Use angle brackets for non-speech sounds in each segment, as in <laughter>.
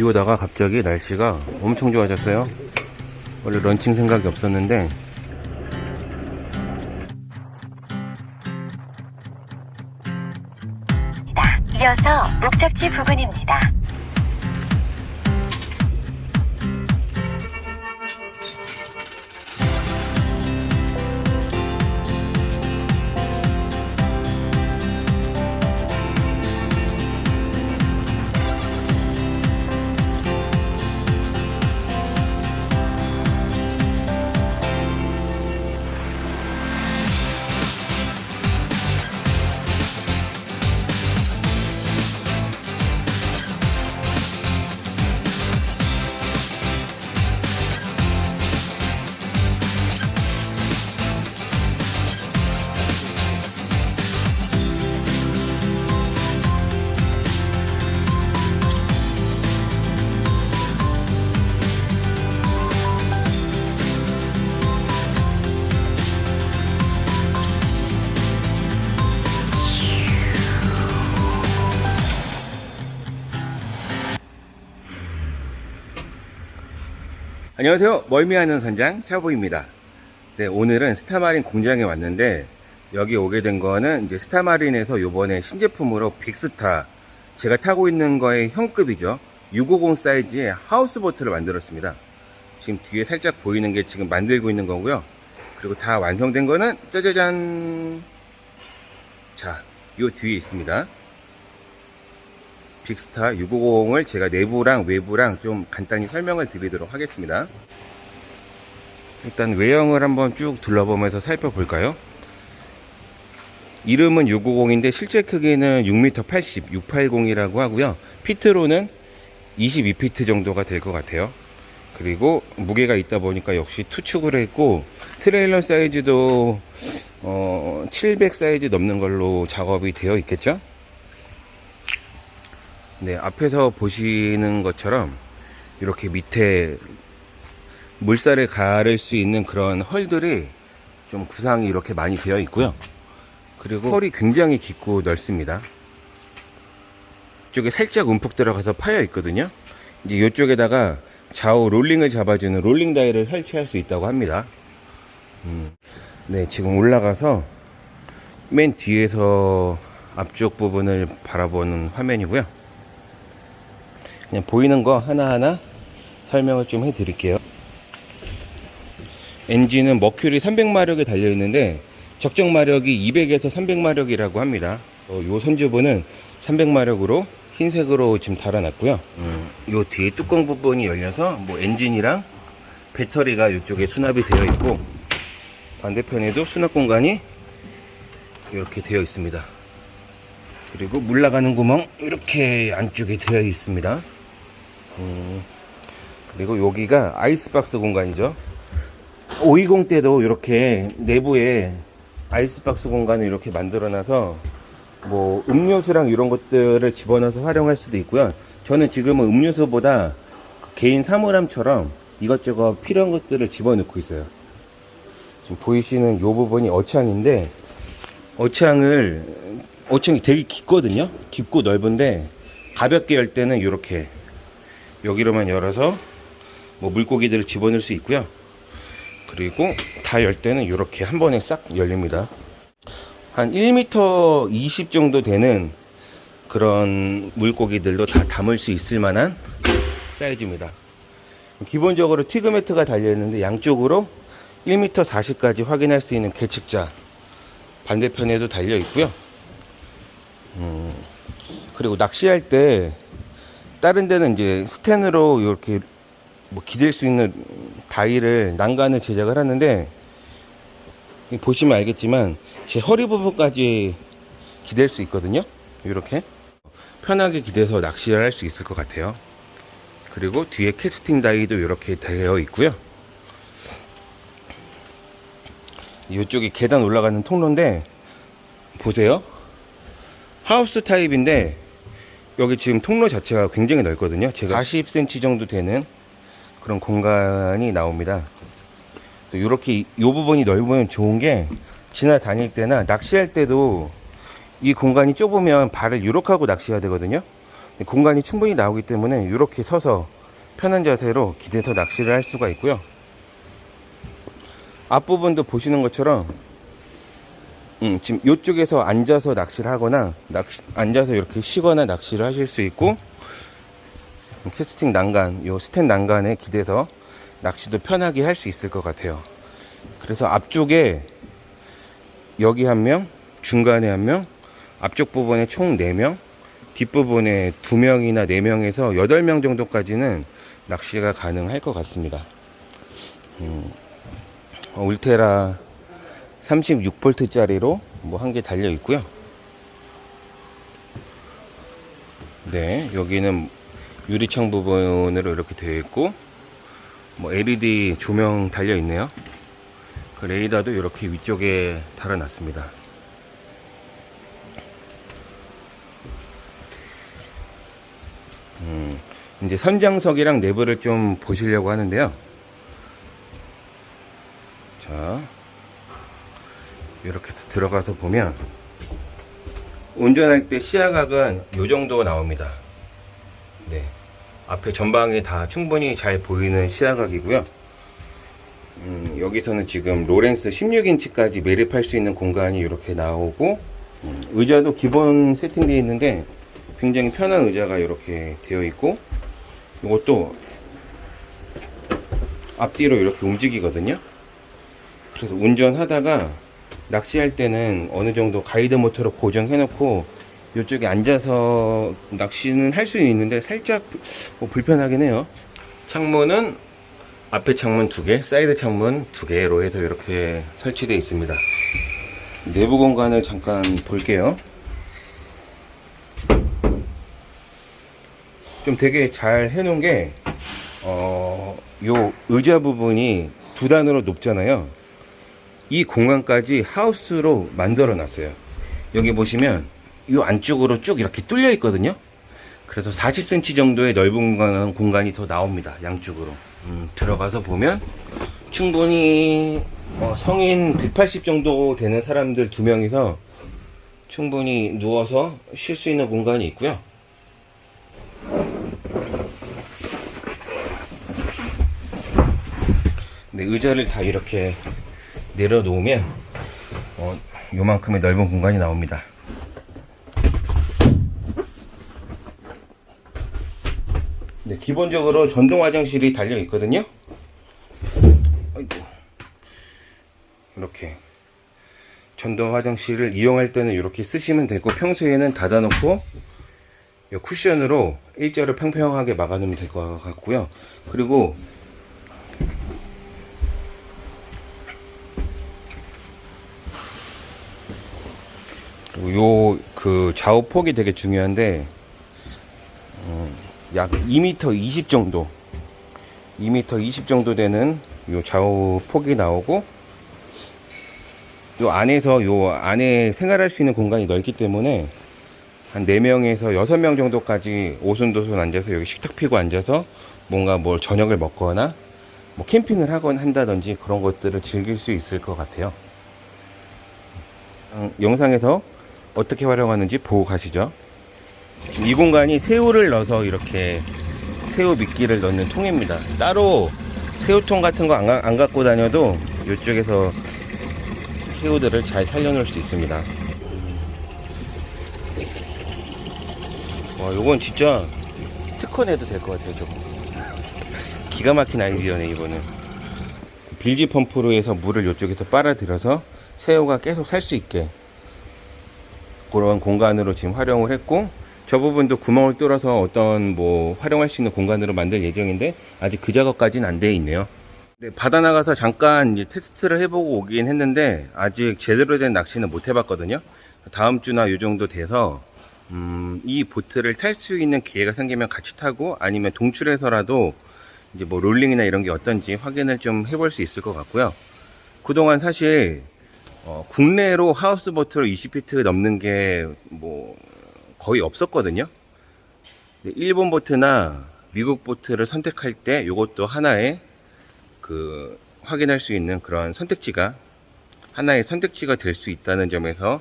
비 오다가 갑자기 날씨가 엄청 좋아졌어요. 원래 런칭 생각이 없었는데 이어서 목적지 부근입니다. 안녕하세요. 멀미하는 선장 차보입니다. 네, 오늘은 스타마린 공장에 왔는데 여기 오게 된 거는 이제 스타마린에서 요번에 신제품으로 빅스타 제가 타고 있는 거의 형급이죠. 650 사이즈의 하우스보트를 만들었습니다. 지금 뒤에 살짝 보이는 게 지금 만들고 있는 거고요. 그리고 다 완성된 거는 짜자잔. 자, 요 뒤에 있습니다. 빅스타 650을 제가 내부랑 외부랑 좀 간단히 설명을 드리도록 하겠습니다. 일단 외형을 한번 쭉 둘러보면서 살펴볼까요? 이름은 650인데 실제 크기는 6m 80, 680이라고 하고요. 피트로는 22피트 정도가 될 것 같아요. 그리고 무게가 있다 보니까 역시 투축을 했고 트레일러 사이즈도 어, 700 사이즈 넘는 걸로 작업이 되어 있겠죠? 네, 앞에서 보시는 것처럼 이렇게 밑에 물살을 가를 수 있는 그런 헐들이 좀 구상이 이렇게 많이 되어 있고요. 그리고 헐이 굉장히 깊고 넓습니다. 이쪽에 살짝 움푹 들어가서 파여 있거든요. 이제 이쪽에다가 좌우 롤링을 잡아주는 롤링 다이를 설치할 수 있다고 합니다. 음, 네, 지금 올라가서 맨 뒤에서 앞쪽 부분을 바라보는 화면이고요. 그냥 보이는 거 하나하나 설명을 좀 해드릴게요. 엔진은 머큐리 300마력에 달려있는데 적정 마력이 200에서 300마력이라고 합니다. 어, 요 선주부는 300마력으로 흰색으로 지금 달아놨고요. 음, 요 뒤에 뚜껑 부분이 열려서 뭐 엔진이랑 배터리가 이쪽에 수납이 되어 있고 반대편에도 수납 공간이 이렇게 되어 있습니다. 그리고 물 나가는 구멍 이렇게 안쪽에 되어 있습니다. 음, 그리고 여기가 아이스박스 공간이죠. 520 때도 이렇게 내부에 아이스박스 공간을 이렇게 만들어놔서 뭐 음료수랑 이런 것들을 집어넣어서 활용할 수도 있고요. 저는 지금은 음료수보다 개인 사물함처럼 이것저것 필요한 것들을 집어넣고 있어요. 지금 보이시는 이 부분이 어창인데 어창을 어창이 되게 깊거든요. 깊고 넓은데 가볍게 열 때는 이렇게 여기로만 열어서 뭐 물고기들을 집어넣을 수 있고요. 그리고 다 열 때는 이렇게 한 번에 싹 열립니다. 한 1m 20 정도 되는 그런 물고기들도 다 담을 수 있을 만한 사이즈입니다. 기본적으로 티그매트가 달려있는데 양쪽으로 1m 40까지 확인할 수 있는 계측자 반대편에도 달려 있고요. 음, 그리고 낚시할 때 다른 데는 이제 스텐으로 이렇게 뭐 기댈 수 있는 다이를 난간을 제작을 하는데 보시면 알겠지만 제 허리 부분까지 기댈 수 있거든요. 이렇게 편하게 기대서 낚시를 할 수 있을 것 같아요. 그리고 뒤에 캐스팅 다이도 이렇게 되어 있고요. 이쪽이 계단 올라가는 통로인데 보세요. 하우스 타입인데 여기 지금 통로 자체가 굉장히 넓거든요. 제가 40cm 정도 되는 그런 공간이 나옵니다. 또 이렇게 이 부분이 넓으면 좋은 게 지나다닐 때나 낚시할 때도 이 공간이 좁으면 발을 이렇게 하고 낚시해야 되거든요. 공간이 충분히 나오기 때문에 이렇게 서서 편한 자세로 기대서 낚시를 할 수가 있고요. 앞부분도 보시는 것처럼 음, 지금 이쪽에서 앉아서 낚시를 하거나 낚시, 앉아서 이렇게 쉬거나 낚시를 하실 수 있고 캐스팅 난간, 요 스탠 난간에 기대서 낚시도 편하게 할 수 있을 것 같아요. 그래서 앞쪽에 여기 한 명, 중간에 한 명, 앞쪽 부분에 총 4명, 뒷부분에 2명이나 4명에서 8명 정도까지는 낚시가 가능할 것 같습니다. 음, 어, 울테라 36V짜리로 뭐 한 개 달려 있고요. 네, 여기는 유리창 부분으로 이렇게 되어 있고, 뭐 LED 조명 달려 있네요. 그 레이더도 이렇게 위쪽에 달아놨습니다. 음, 이제 선장석이랑 내부를 좀 보시려고 하는데요. 자, 이렇게 들어가서 보면 운전할 때 시야각은 이 정도 나옵니다. 네, 앞에 전방이 다 충분히 잘 보이는 시야각이고요. 음, 여기서는 지금 로렌스 16인치까지 매립할 수 있는 공간이 이렇게 나오고 음, 의자도 기본 세팅되어 있는데 굉장히 편한 의자가 이렇게 되어 있고 이것도 앞뒤로 이렇게 움직이거든요. 그래서 운전하다가 낚시할 때는 어느 정도 가이드 모터로 고정해 놓고 이쪽에 앉아서 낚시는 할 수는 있는데 살짝 뭐 불편하긴 해요. 창문은 앞에 창문 두 개, 사이드 창문 두 개로 해서 이렇게 설치되어 있습니다. 내부 공간을 잠깐 볼게요. 좀 되게 잘 해놓은 게, 어, 요 의자 부분이 두 단으로 높잖아요. 이 공간까지 하우스로 만들어 놨어요. 여기 보시면 이 안쪽으로 쭉 이렇게 뚫려 있거든요. 그래서 40cm 정도의 넓은 공간, 공간이 더 나옵니다. 양쪽으로. 음, 들어가서 보면 충분히 어, 성인 180 정도 되는 사람들 두 명이서 충분히 누워서 쉴 수 있는 공간이 있고요. 네, 의자를 다 이렇게 내려놓으면 어, 요만큼의 넓은 공간이 나옵니다. 네, 기본적으로 전동 화장실이 달려 있거든요. 이렇게 전동 화장실을 이용할 때는 이렇게 쓰시면 되고 평소에는 닫아놓고 이 쿠션으로 일자로 평평하게 막아놓으면 될 것 같고요. 그리고 요 그 좌우 폭이 되게 중요한데 음, 약 2m 20 정도 2m 20 정도 되는 요 좌우 폭이 나오고 요 안에서 요 안에 생활할 수 있는 공간이 넓기 때문에 한 4명에서 6명 정도까지 오손도손 앉아서 여기 식탁 피고 앉아서 뭔가 뭘 저녁을 먹거나 뭐 캠핑을 하거나 한다든지 그런 것들을 즐길 수 있을 것 같아요. 음, 영상에서 어떻게 활용하는지 보고 가시죠. 이 공간이 새우를 넣어서 이렇게 새우 미끼를 넣는 통입니다. 따로 새우통 같은 거안 갖고 다녀도 이쪽에서 새우들을 잘 살려놓을 수 있습니다. 와, 요건 진짜 특허 내도 될 것 같아요, 저거. <laughs> 기가 막힌 아이디어네, 이거는. 빌지 펌프로 해서 물을 이쪽에서 빨아들여서 새우가 계속 살 수 있게 그런 공간으로 지금 활용을 했고 저 부분도 구멍을 뚫어서 어떤 뭐 활용할 수 있는 공간으로 만들 예정인데 아직 그 작업까지는 안 돼 있네요. 네, 바다 나가서 잠깐 이제 테스트를 해보고 오긴 했는데 아직 제대로 된 낚시는 못 해봤거든요. 다음 주나 요 정도 돼서 음, 이 보트를 탈 수 있는 기회가 생기면 같이 타고 아니면 동출해서라도 이제 뭐 롤링이나 이런 게 어떤지 확인을 좀 해볼 수 있을 것 같고요. 그동안 사실 어, 국내로 하우스 보트로 20피트 넘는 게 뭐 거의 없었거든요. 일본 보트나 미국 보트를 선택할 때 이것도 하나의 그 확인할 수 있는 그런 선택지가 하나의 선택지가 될 수 있다는 점에서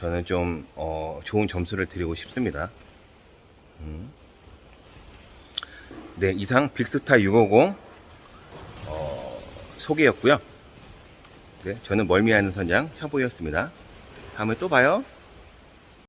저는 좀 어, 좋은 점수를 드리고 싶습니다. 음. 음. 네, 이상 빅스타 650 어, 소개였고요. 네, 저는 멀미하는 선장 차보였습니다. 다음에 또 봐요.